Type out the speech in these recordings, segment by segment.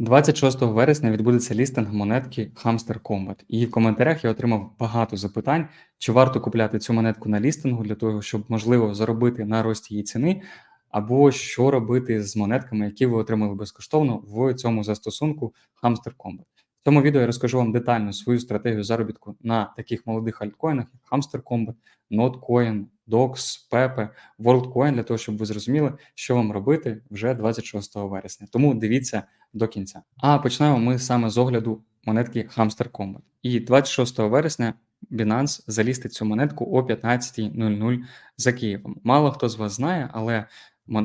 26 вересня відбудеться лістинг монетки Hamster Combat. І в коментарях я отримав багато запитань, чи варто купляти цю монетку на лістингу для того, щоб можливо заробити на рості її ціни, або що робити з монетками, які ви отримали безкоштовно в цьому застосунку Hamster Combat. В цьому відео я розкажу вам детально свою стратегію заробітку на таких молодих альткоїнах, як Hamster Combat, Notcoin, DOX, Pepe, WorldCoin, для того, щоб ви зрозуміли, що вам робити вже 26 вересня. Тому дивіться до кінця. А почнемо ми саме з огляду монетки Hamster Combat. І 26 вересня Binance залістить цю монетку о 15.00 за Києвом. Мало хто з вас знає, але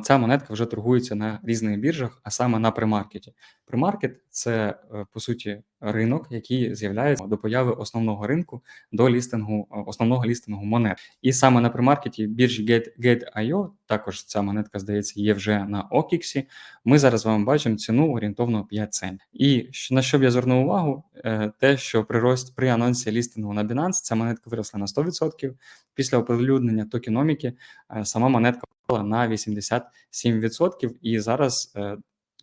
ця монетка вже торгується на різних біржах, а саме на примаркеті. Примаркет це е, по суті ринок, який з'являється до появи основного ринку до лістингу е, основного лістингу монет. І саме на примаркеті біржі Gate, Gate.io, також ця монетка здається є вже на OKX, Ми зараз з вами бачимо ціну орієнтовно 5 центів. І на що б я звернув увагу, е, те, що при рост при анонсі лістингу на Binance ця монетка виросла на 100%. Після оприлюднення токеноміки сама монетка впала на 87%. І зараз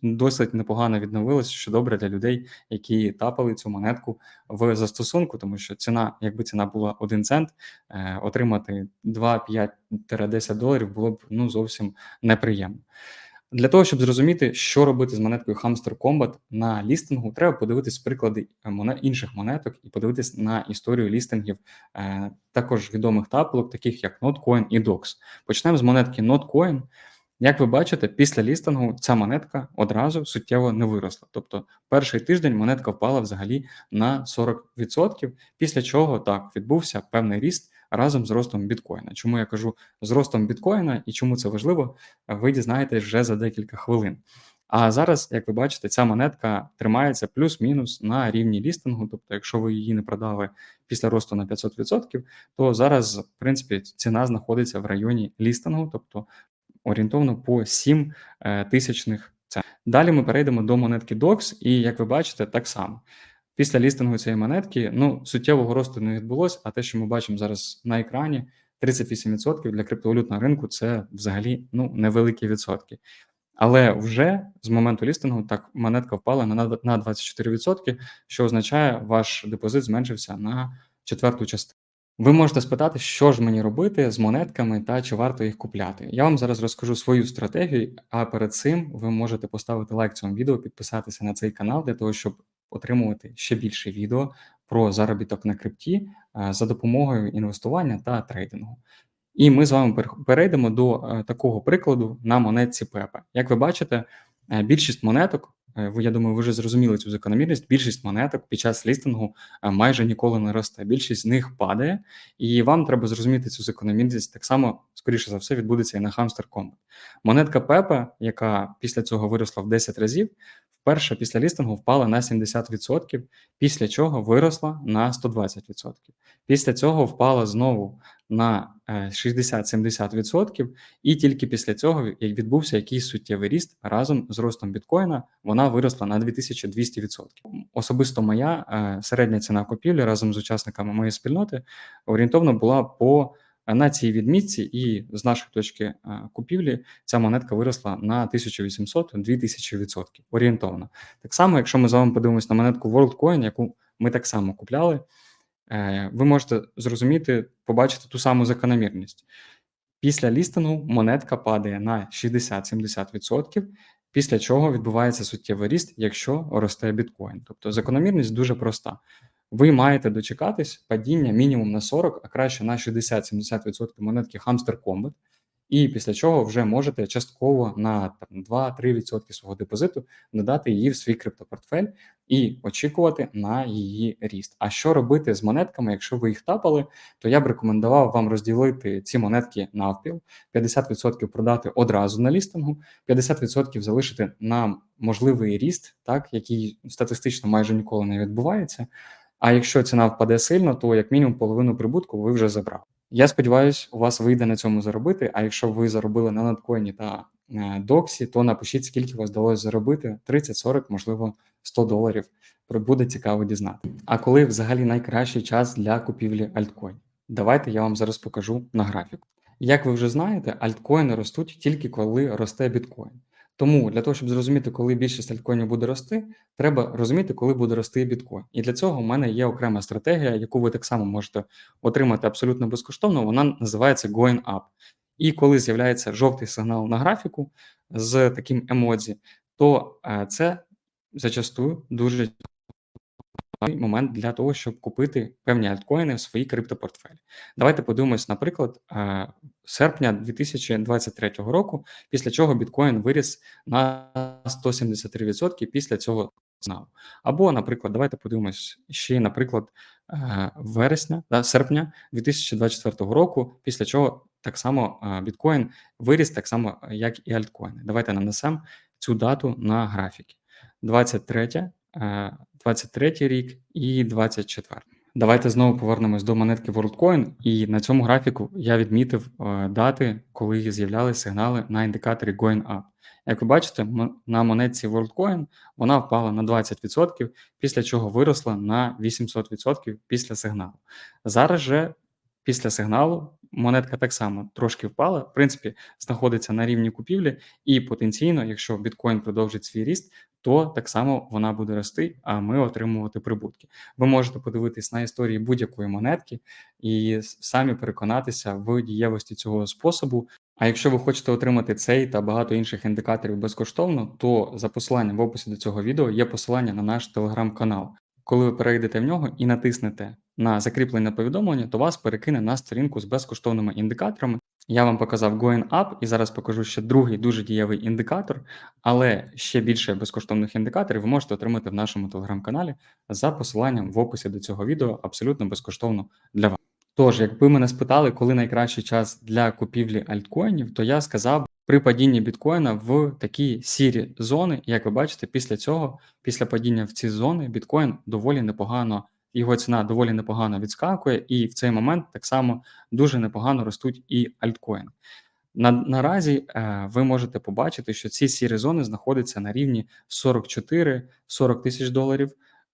досить непогано відновилося, що добре для людей, які тапали цю монетку в застосунку, тому що ціна, якби ціна була 1 цент, е, отримати 2-5-10 доларів було б ну зовсім неприємно. Для того, щоб зрозуміти, що робити з монеткою Hamster Combat на лістингу, треба подивитись приклади монет, інших монеток і подивитись на історію лістингів е, також відомих тапелок, таких як Notcoin і DOX. Почнемо з монетки Notcoin. Як ви бачите, після лістингу ця монетка одразу суттєво не виросла. Тобто, перший тиждень монетка впала взагалі на 40%, після чого так відбувся певний ріст разом з ростом біткоїна. Чому я кажу з ростом біткоїна і чому це важливо, ви дізнаєтесь вже за декілька хвилин. А зараз, як ви бачите, ця монетка тримається плюс-мінус на рівні лістингу. Тобто, якщо ви її не продали після росту на 500%, то зараз, в принципі, ціна знаходиться в районі лістингу, тобто орієнтовно по 7 е, тисячних цен. Далі ми перейдемо до монетки DOX, і як ви бачите, так само. Після лістингу цієї монетки ну, суттєвого росту не відбулося, а те, що ми бачимо зараз на екрані, 38% для криптовалютного ринку це взагалі ну, невеликі відсотки. Але вже з моменту лістингу так монетка впала на 24%, що означає, ваш депозит зменшився на четверту частину. Ви можете спитати, що ж мені робити з монетками та чи варто їх купляти. Я вам зараз розкажу свою стратегію, а перед цим ви можете поставити лайк цьому відео, підписатися на цей канал для того, щоб отримувати ще більше відео про заробіток на крипті е, за допомогою інвестування та трейдингу. І ми з вами перейдемо до е, такого прикладу на монетці Pepe. Як ви бачите, е, більшість монеток ви, я думаю, ви вже зрозуміли цю закономірність. Більшість монеток під час лістингу е, майже ніколи не росте. Більшість з них падає, і вам треба зрозуміти цю закономірність. Так само, скоріше за все, відбудеться і на Hamster Combat. Монетка Pepe, яка після цього виросла в 10 разів, вперше після лістингу впала на 70%, після чого виросла на 120%. Після цього впала знову на 60-70%, е, і тільки після цього як відбувся якийсь суттєвий ріст разом з ростом біткоїна, вона виросла на 2200%. Особисто моя е, середня ціна купівлі разом з учасниками моєї спільноти орієнтовно була по на цій відмітці, і з нашої точки е, купівлі ця монетка виросла на 1800-2000% орієнтовно. Так само, якщо ми з вами подивимося на монетку WorldCoin, яку ми так само купляли, е, ви можете зрозуміти, побачити ту саму закономірність. Після лістингу монетка падає на 60-70%, після чого відбувається суттєвий ріст, якщо росте біткоін. Тобто закономірність дуже проста ви маєте дочекатись падіння мінімум на 40, а краще на 60-70% монетки Hamster Combat, і після чого вже можете частково на 2-3% свого депозиту додати її в свій криптопортфель і очікувати на її ріст. А що робити з монетками? Якщо ви їх тапали, то я б рекомендував вам розділити ці монетки навпіл, 50% продати одразу на лістингу, 50% залишити на можливий ріст, так який статистично майже ніколи не відбувається. А якщо ціна впаде сильно, то як мінімум половину прибутку ви вже забрали. Я сподіваюся, у вас вийде на цьому заробити. А якщо ви заробили на надкоїні та е, доксі, то напишіть, скільки вас вдалося заробити: 30, 40, можливо, 100 доларів. Буде цікаво дізнати. А коли взагалі найкращий час для купівлі альткоїнів? Давайте я вам зараз покажу на графіку. Як ви вже знаєте, альткоїни ростуть тільки коли росте біткоін. Тому для того, щоб зрозуміти, коли більшість альткоїнів буде рости, треба розуміти, коли буде рости біткоін. І для цього в мене є окрема стратегія, яку ви так само можете отримати абсолютно безкоштовно. Вона називається Going Up. І коли з'являється жовтий сигнал на графіку з таким емодзі, то е, це зачастую дуже момент для того, щоб купити певні альткоїни в свої криптопортфелі. Давайте подивимось, наприклад, е, серпня 2023 року, після чого біткоін виріс на 173% після цього сигналу. Або, наприклад, давайте подивимось ще, наприклад, е, вересня, да, серпня 2024 року, після чого так само е, біткоін виріс так само, як і альткоїни. Давайте нанесемо цю дату на графіки. 23 е, 23 рік і 24. Давайте знову повернемось до монетки WorldCoin, і на цьому графіку я відмітив е, дати, коли з'являлися сигнали на індикаторі Going Up. Як ви бачите, на монетці WorldCoin вона впала на 20%, після чого виросла на 800% після сигналу. Зараз же після сигналу монетка так само трошки впала, в принципі, знаходиться на рівні купівлі, і потенційно, якщо біткоін продовжить свій ріст, то так само вона буде рости, а ми отримувати прибутки. Ви можете подивитись на історії будь-якої монетки і самі переконатися в дієвості цього способу. А якщо ви хочете отримати цей та багато інших індикаторів безкоштовно, то за посиланням в описі до цього відео є посилання на наш телеграм-канал. Коли ви перейдете в нього і натиснете на закріплене повідомлення, то вас перекине на сторінку з безкоштовними індикаторами. Я вам показав Going Up і зараз покажу ще другий дуже дієвий індикатор, але ще більше безкоштовних індикаторів ви можете отримати в нашому телеграм-каналі за посиланням в описі до цього відео абсолютно безкоштовно для вас. Тож, якби мене спитали, коли найкращий час для купівлі альткоїнів, то я сказав при падінні біткоїна в такі сірі зони. Як ви бачите, після цього, після падіння в ці зони, біткоін доволі непогано, його ціна доволі непогано відскакує, і в цей момент так само дуже непогано ростуть і альткоїни. На, наразі е, ви можете побачити, що ці сірі зони знаходяться на рівні 44-40 тисяч доларів,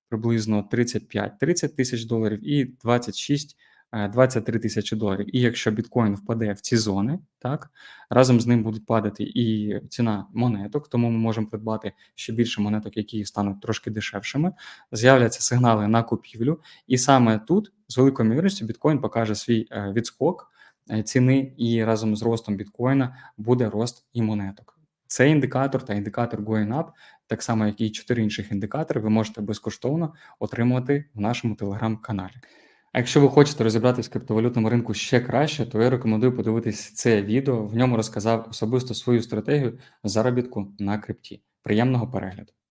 приблизно 35-30 тисяч доларів і 26 е, 23 тисячі доларів. І якщо біткоін впаде в ці зони, так разом з ним будуть падати і ціна монеток, тому ми можемо придбати ще більше монеток, які стануть трошки дешевшими. З'являться сигнали на купівлю, і саме тут з великою ймовірністю біткоін покаже свій е, відскок е, ціни, і разом з ростом біткоїна буде рост і монеток. Цей індикатор та індикатор Going Up, так само як і чотири інших індикатори, ви можете безкоштовно отримувати в нашому телеграм-каналі. А якщо ви хочете розібратися в криптовалютному ринку ще краще, то я рекомендую подивитись це відео. В ньому розказав особисто свою стратегію заробітку на крипті. Приємного перегляду!